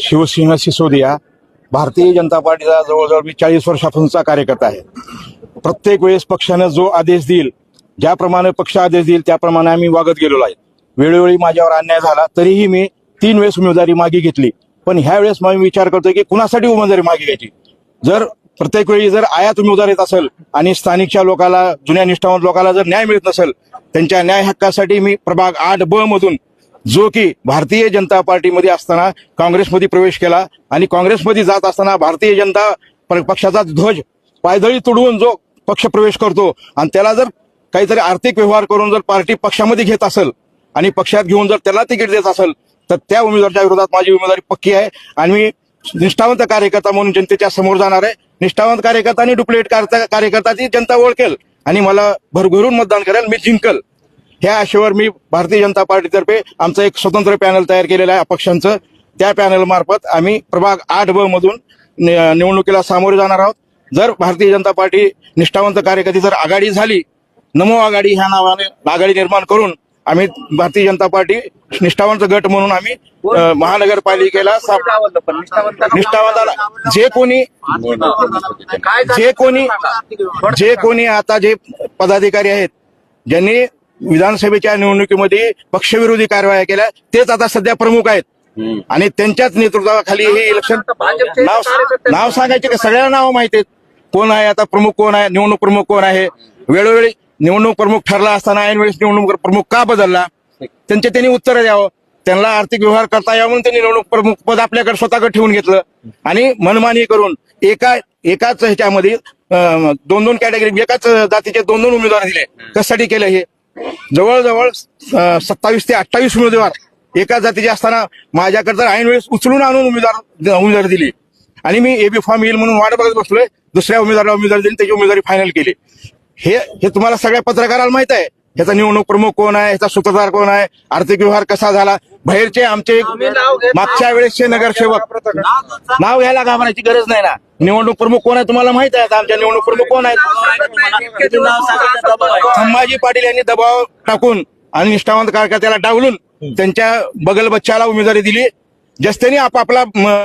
शिवसेना सिसोदिया भारतीय जनता पार्टीचा जवळजवळ मी चाळीस वर्षापासूनचा कार्यकर्ता आहे. प्रत्येक वेळेस पक्षानं जो आदेश देईल ज्याप्रमाणे पक्ष आदेश देईल त्याप्रमाणे आम्ही वागत गेलेलो आहे. वेळोवेळी माझ्यावर अन्याय झाला तरीही मी तीन वेळेस उमेदवारी मागे घेतली. पण ह्या वेळेस मी विचार करतोय की कुणासाठी उमेदवारी मागे घ्यायची? जर प्रत्येक वेळी जर आयात उमेदवार येत असेल आणि स्थानिकच्या लोकाला जुन्या निष्ठावंत लोकांना जर न्याय मिळत नसेल त्यांच्या न्याय हक्कासाठी मी प्रभाग आठ ब मधून जो की भारतीय जनता पार्टीमध्ये असताना काँग्रेसमध्ये प्रवेश केला आणि काँग्रेसमध्ये जात असताना भारतीय जनता प- पक्षाचा ध्वज पायदळी तुडवून जो पक्ष प्रवेश करतो आणि त्याला जर काहीतरी आर्थिक व्यवहार करून जर पार्टी पक्षामध्ये घेत असेल आणि पक्षात घेऊन जर त्याला तिकीट देत असेल तर त्या उमेदवाराच्या विरोधात माझी उमेदवारी पक्की आहे आणि मी निष्ठावंत कार्यकर्ता म्हणून जनतेच्या समोर जाणार आहे. निष्ठावंत कार्यकर्ता आणि डुप्लिकेट कार्यकर्ता जनता ओळखेल आणि मला भरभरून मतदान करेल मी जिंकल. ह्या आशेवर मी भारतीय जनता पार्टीतर्फे आमचं एक स्वतंत्र पॅनल तयार केलेलं आहे अपक्षांचं. त्या पॅनल मार्फत आम्ही प्रभाग आठ ब मधून निवडणुकीला सामोरे जाणार आहोत. जर भारतीय जनता पार्टी निष्ठावंत कार्यकर्ती जर आघाडी झाली नमो आघाडी ह्या नावाने आघाडी निर्माण करून आम्ही भारतीय जनता पार्टी निष्ठावंत गट म्हणून आम्ही महानगरपालिकेला निष्ठावंताला जे कोणी जे कोणी जे कोणी आता जे पदाधिकारी आहेत ज्यांनी विधानसभेच्या निवडणुकीमध्ये पक्षविरोधी कारवाया केल्या. तेच आता सध्या प्रमुख आहेत. आणि त्यांच्याच नेतृत्वाखाली हे इलेक्शन नाव नाव सांगायचे का? सगळ्यांना नाव माहिती आहेत. कोण आहे आता प्रमुख कोण आहे? निवडणूक प्रमुख कोण आहे? वेळोवेळी निवडणूक प्रमुख ठरला असताना ऐन वेळेस निवडणूक प्रमुख का बदलला? त्यांचे त्यांनी उत्तर द्यावं. त्यांना आर्थिक व्यवहार करता यावं म्हणून त्यांनी निवडणूक प्रमुख पद आपल्याकडे स्वतःकडे ठेवून घेतलं. आणि मनमानी करून एका एकाच ह्याच्यामध्ये दोन दोन कॅटेगरी एकाच जातीचे दोन दोन उमेदवार दिले. कशासाठी केलं हे? जवळजवळ सत्तावीस ते अठ्ठावीस उमेदवार एका जातीचे असताना माझ्याकडे तर ऐन वेळेस उचलून आणून उमेदवार उमेदवार दिली आणि मी एबी फॉर्म येईल म्हणून वाट बघत बसलोय दुसऱ्या उमेदवाराला उमेदवारी दिली त्याची उमेदवारी फायनल केली. हे हे तुम्हाला सगळ्या पत्रकाराला माहीत आहे. ह्याचा निवडणूक प्रमुख कोण आहे? ह्याचा सूत्रधार कोण आहे? आर्थिक व्यवहार कसा झाला? बाहेरचे आमचे मागच्या वेळेसचे नगरसेवक. नाव घ्यायला घाबरायची गरज नाही ना. निवडणूक प्रमुख कोण आहे तुम्हाला माहीत आहे? आता आमच्या निवडणूक प्रमुख कोण आहेत? संभाजी पाटील यांनी दबाव टाकून आणि निष्ठावंत कार्यकर्त्याला डावलून त्यांच्या बगल बच्चाला उमेदवारी दिली. जस त्यांनी आपापला